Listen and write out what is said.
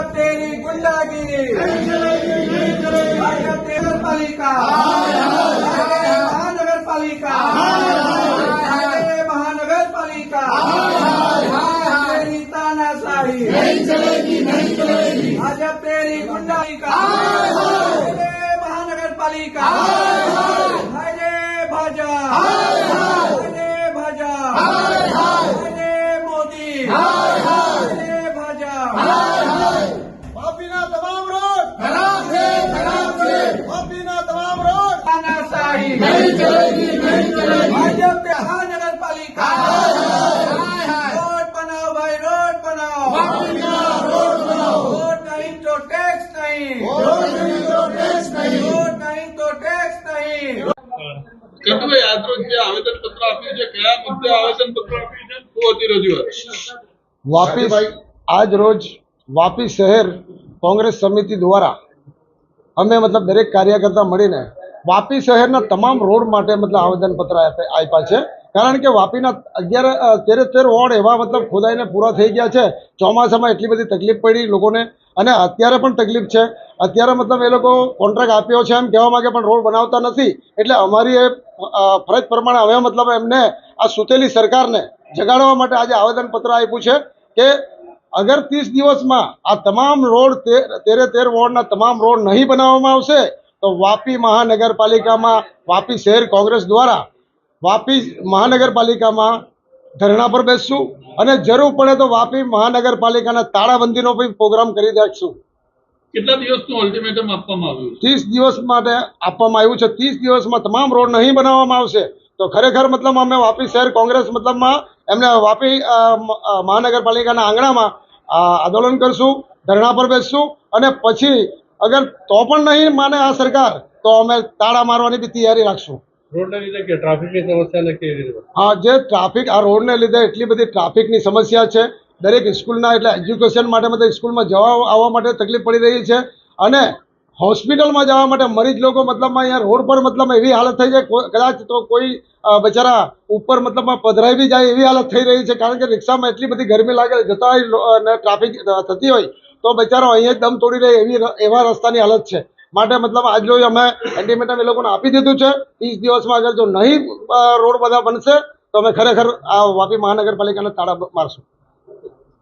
भाजप तेरी गुंडागिरी નહીં. વાપી આજ રોજ વાપી શહેર કોંગ્રેસ સમિતિ દ્વારા અમે મતલબ દરેક કાર્યકર્તા મળીને વાપી શહેરના તમામ રોડ માટે મતલબ આવેદનપત્ર આપ્યા છે. કારણ કે વાપીના અગિયાર તેરે તેર વોર્ડ એવા મતલબ ખોદાઈને પૂરા થઈ ગયા છે. ચોમાસામાં એટલી બધી તકલીફ પડી લોકોને. અને અત્યારે પણ તકલીફ છે. અત્યારે મતલબ એ લોકો કોન્ટ્રાક્ટ આપ્યો છે એમ કહેવા માગે, પણ રોડ બનાવતા નથી. એટલે અમારી એ ફરજ પ્રમાણે હવે મતલબ એમને આ સુતેલી સરકારને જગાડવા માટે આજે આવેદનપત્ર આપ્યું છે કે અગર ત્રીસ દિવસમાં આ તમામ રોડ તેરે તેર વોર્ડના તમામ રોડ નહીં બનાવવામાં આવશે, તો વાપી મહાનગરપાલિકામાં, વાપી શહેર કોંગ્રેસ દ્વારા વાપી મહાનગરપાલિકામાં ધરણા પર બેસશું અને જરૂર પડે તો વાપી મહાનગરપાલિકાના તાળાબંધીનો પણ પ્રોગ્રામ કરી નાખશું. કેટલા દિવસનું અલ્ટિમેટમ આપવામાં આવ્યું ત્રીસ દિવસ માટે આપવામાં આવ્યું છે. ત્રીસ દિવસમાં તમામ રોડ નહીં બનાવવામાં આવશે. તો ખરેખર મતલબ અમે વાપી શહેર કોંગ્રેસ મતલબમાં એમને વાપી મહાનગરપાલિકાના આંગણામાં આંદોલન કરશું ધરણા પર બેસશું અને પછી અગર તો પણ નહીં માને આ સરકાર તો અમે તાળા મારવાની બી તૈયારી રાખશું. રોડને લીધે કે ટ્રાફિકની સમસ્યાને કેવી રીતે આ જે ટ્રાફિક આ રોડને લીધે એટલી બધી ટ્રાફિકની સમસ્યા છે. દરેક સ્કૂલના એટલે એજ્યુકેશન માટે મતલબ સ્કૂલમાં જવા આવવા માટે તકલીફ પડી રહી છે અને હોસ્પિટલમાં જવા માટે મરીજ લોકો મતલબમાં અહીંયા રોડ પર મતલબમાં એવી હાલત થઈ જાય કદાચ તો કોઈ બિચારા ઉપર મતલબમાં પધરાઈ બી જાય એવી હાલત થઈ રહી છે, કારણ કે રિક્ષામાં એટલી બધી ગરમી લાગે જતા હોય અને ટ્રાફિક થતી હોય, તો બચારો અહીંયા જ દમ તોડી રહે એવી એવા રસ્તાની હાલત છે. માટે મતલબ આજ રોજ અમે એન્ટીમેટમ એ લોકોને આપી દીધું છે ત્રીસ દિવસમાં અગર જો નહીં રોડ બધા બનશે, તો અમે ખરેખર આ વાપી મહાનગરપાલિકાને તાળા મારશું.